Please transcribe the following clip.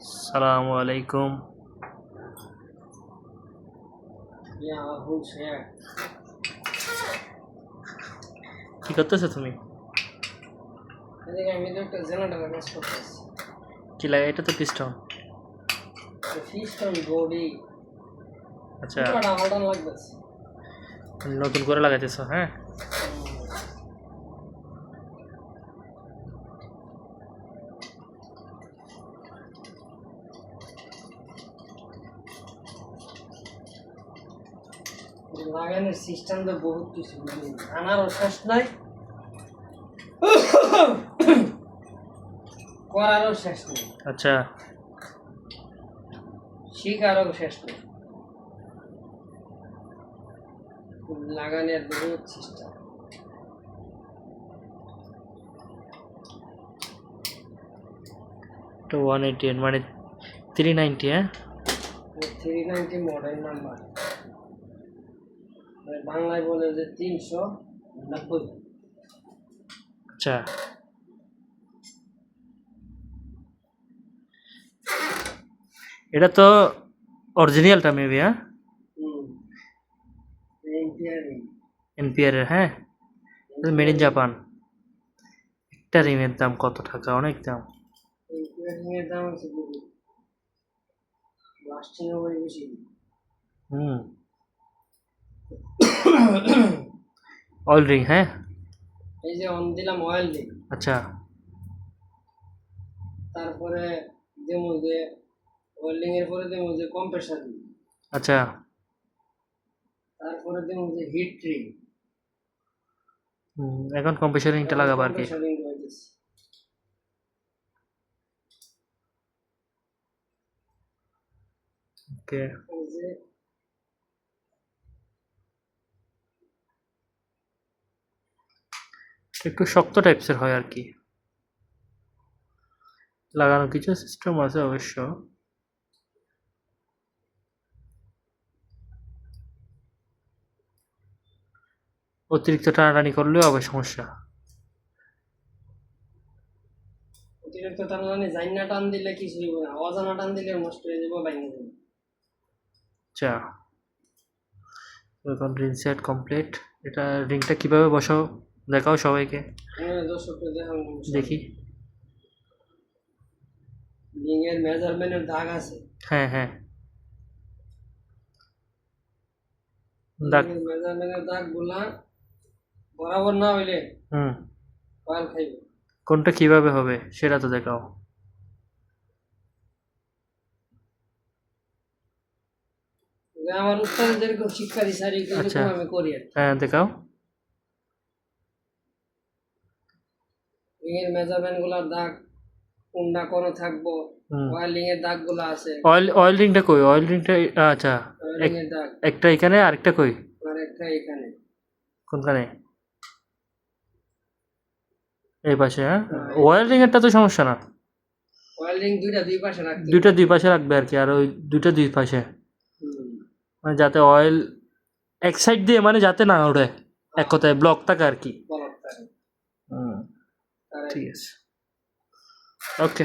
আসসালামু আলাইকুম। zeg. কি করতেছো তুমি? কি লাগে? এটা তো পিস্টন আচ্ছা। নতুন করে লাগাইতেছো হ্যাঁ? লাগানোর সিস্টেম তো বহুত কিছু আনারও শেষ নাই। করারও শেষ নেই। আচ্ছা। শিকারও শেষ নেই। লাগানোর বহুত সিস্টেম তো ওয়ান এইটি মানে থ্রি নাইনটি হ্যাঁ? থ্রি নাইনটি মডেল নাম্বার বাংলায় বলে যে তিনশো নব্বই। আচ্ছা। এটা তো অরিজিনালটা মেবি হ্যাঁ? এনপিআরের হ্যাঁ? Made in Japan. একটা রিমের দাম কত টাকা? অনেক দাম। এনপিআর দাম আছে হুম। অয়েল রিং হ্যাঁ? এই যে অন দিলাম অয়েল দিই আচ্ছা। তারপরে দেবো যে ওয়েল্ডিং এর পরে দেবো যে কম্প্রেসার আচ্ছা। তারপরে দেবো যে হিট হুম, এখন কম্প্রেসার রিংটা লাগাবো আর কি। ওকে এই যে একটু শক্ত টাইপসের হয় আর কি। লাগানো কিছু সিস্টেম আছে অবশ্য। অতিরিক্ত টানাটানি করলেও আবার সমস্যা। অতিরিক্ত টান জাইনা টান দিলে কিছু হইব না। অজানা টান দিলে নষ্ট হয়ে যাব বাইরে যাবে। আচ্ছা। এখন রিং সেট কমপ্লিট। এটা রিংটা কীভাবে বসাও? দেখাও সবাইকে। হ্যাঁ দেখি। রিং এর মেজারমেন্টের দাগ আছে। হ্যাঁ হ্যাঁ। দাগ। মেজারমেন্টের দাগগুলা বরাবর না হইলে হুম। পাল খাইবে। কোনটা কীভাবে হবে সেটা তো দেখাও। আমার যেরকম শিক্ষা দিছে আর আচ্ছা। আমি করি হ্যাঁ দেখাও। এর মেজারমেন্টগুলার দাগ কোনটা কোন থাকব? ওয়াইলিং এর দাগগুলা আছে। অয়েল অয়েল রিংটা কই? অয়েল রিংটা আচ্ছা। ওয়াইলিং এর দাগ। একটা এখানে আরেকটা কই? আর একটা এখানে। কোনখানে? এই পাশে হ্যাঁ? অয়েল রিংয়েরটা তো সমস্যা না। ওয়াইলিং দুইটা দুই পাশে রাখতে হবে। দুইটা দুই পাশে রাখবে আর কি আর ওই দুইটা দুই পাশে। মানে যাতে অয়েল এক সাইড দিয়ে মানে যাতে না ওঠে এক কথায় ব্লক থাকে আর কি। বলক থাকে। হুম আর ঠিক আছে ওকে